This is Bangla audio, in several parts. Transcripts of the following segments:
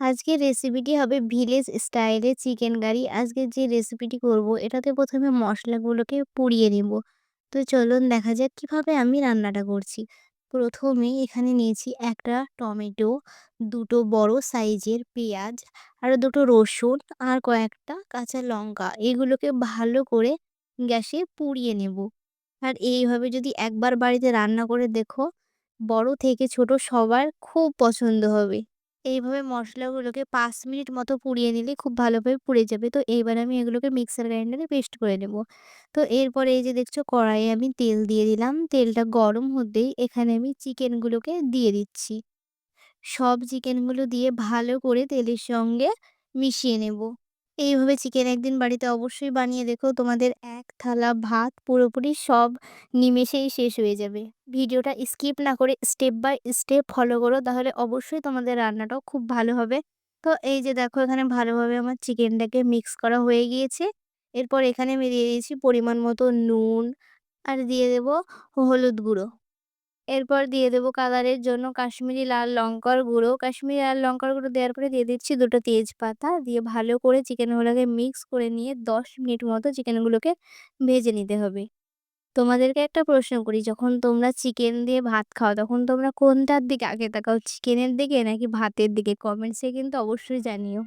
আজকের রেসিপিটি হবে ভিলেজ স্টাইলে চিকেন কারি। আজকে যে রেসিপিটি করব এটাতে প্রথমে মশলাগুলোকে পুড়িয়ে নেব। তো চলুন দেখা যাক কীভাবে আমি রান্নাটা করছি। ১ম এ এখানে নিয়েছি একটা টমেটো, দুটো বড় সাইজের পেঁয়াজ, আর দুটো রসুন আর কয়েকটা কাঁচা লঙ্কা। এগুলোকে ভালো করে গ্যাসে পুড়িয়ে নেব। আর এইভাবে যদি একবার বাড়িতে রান্না করে দেখো, বড় থেকে ছোট সবার খুব পছন্দ হবে। এইভাবে মশলাগুলোকে পাঁচ মিনিট মতো পুড়িয়ে নিলে খুব ভালোভাবে পুড়ে যাবে। তো এইবার আমি এগুলোকে মিক্সার গ্রাইন্ডারে পেস্ট করে নেব। তো এরপরে এই যে দেখছ কড়াইয়ে আমি তেল দিয়ে দিলাম। তেলটা গরম হতেই এখানে আমি চিকেনগুলোকে দিয়ে দিচ্ছি। সব চিকেনগুলো দিয়ে ভালো করে তেলের সঙ্গে মিশিয়ে নেব। এইভাবে চিকেন একদিন বাড়িতে অবশ্যই বানিয়ে দেখো। তোমাদের এক থালা ভাত পুরোপুরি সব নিমেষেই শেষ হয়ে যাবে। ভিডিওটা স্কিপ না করে স্টেপ বাই স্টেপ ফলো করো, তাহলে অবশ্যই তোমাদের রান্নাটাও খুব ভালো হবে। তো এই যে দেখো এখানে ভালোভাবে আমার চিকেনটাকে মিক্স করা হয়ে গিয়েছে। এরপর এখানে আমি দিয়ে দিয়েছি পরিমাণ মতো নুন আর দিয়ে দেব হলুদ গুঁড়ো। এরপর দিয়ে দেব কালারের জন্য কাশ্মীরি লাল লঙ্কার গুঁড়ো। কাশ্মীরি লাল লঙ্কার গুঁড়ো দেওয়ার পরে দিয়ে দিচ্ছি দুটো তেজপাতা। দিয়ে ভালো করে চিকেনগুলোকে মিক্স করে নিয়ে ১০ মিনিট মতো চিকেনগুলোকে ভেজে নিতে হবে। তোমাদেরকে একটা প্রশ্ন করি, যখন তোমরা চিকেন দিয়ে ভাত খাও তখন তোমরা কোনটার দিকে আগে তাকাও? চিকেনের দিকে নাকি ভাতের দিকে? কমেন্টসে কিন্তু অবশ্যই জানিও।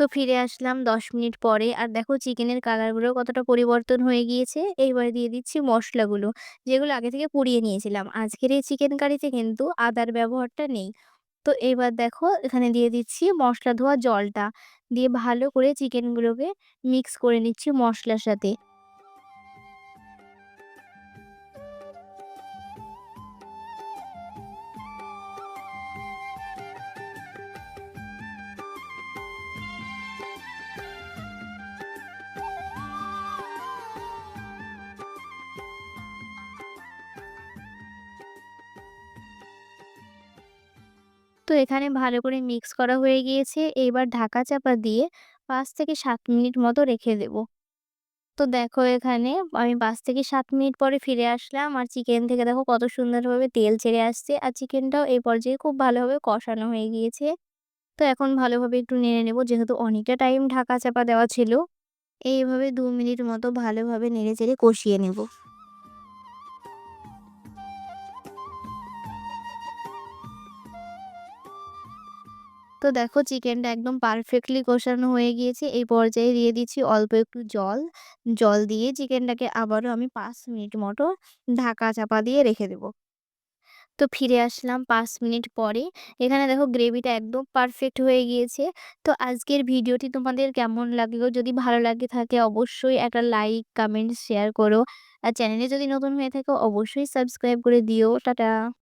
তো ফিরে আসলাম ১০ মিনিট পরে। আর দেখো চিকেনের কালারগুলো কতটা পরিবর্তন হয়ে গিয়েছে। এইবারে দিয়ে দিচ্ছি মশলাগুলো, যেগুলো আগে থেকে পুড়িয়ে নিয়েছিলাম। আজকের এই চিকেন কারিতে কিন্তু আদার ব্যবহারটা নেই। তো এবার দেখো এখানে দিয়ে দিচ্ছি মশলা ধোয়া জলটা। দিয়ে ভালো করে চিকেনগুলোকে মিক্স করে নিচ্ছি মশলার সাথে। তো এখানে ভালো করে মিক্স করা হয়ে গিয়েছে। এইবার ঢাকা চাপা দিয়ে পাঁচ থেকে সাত মিনিট মতো রেখে দেব। তো দেখো এখানে আমি পাঁচ থেকে সাত মিনিট পরে ফিরে আসলাম। আর চিকেন থেকে দেখো কত সুন্দরভাবে তেল ছেড়ে আসছে। আর চিকেনটাও এই পর্যায়ে খুব ভালোভাবে কষানো হয়ে গিয়েছে। তো এখন ভালোভাবে একটু নেড়ে নেব, যেহেতু অনেকটা টাইম ঢাকা চাপা দেওয়া ছিল। এইভাবে দু মিনিট মতো ভালোভাবে নেড়ে-চেড়ে কষিয়ে নেব। তো দেখো চিকেনটা একদম পারফেক্টলি কষানো হয়ে গিয়েছে। এই পর্যায়ে দিয়ে দিচ্ছি অল্প একটু জল। জল দিয়ে চিকেনটাকে আবারও আমি পাঁচ মিনিট মতো ঢাকা চাপা দিয়ে রেখে দেব। তো ফিরে আসলাম পাঁচ মিনিট পরে। এখানে দেখো গ্রেভিটা একদম পারফেক্ট হয়ে গিয়েছে। তো আজকের ভিডিওটি তোমাদের কেমন লাগল? যদি ভালো লাগে থাকে অবশ্যই একটা লাইক, কমেন্ট, শেয়ার করো। আর চ্যানেলে যদি নতুন হয়ে থাকো অবশ্যই সাবস্ক্রাইব করে দিও। টাটা।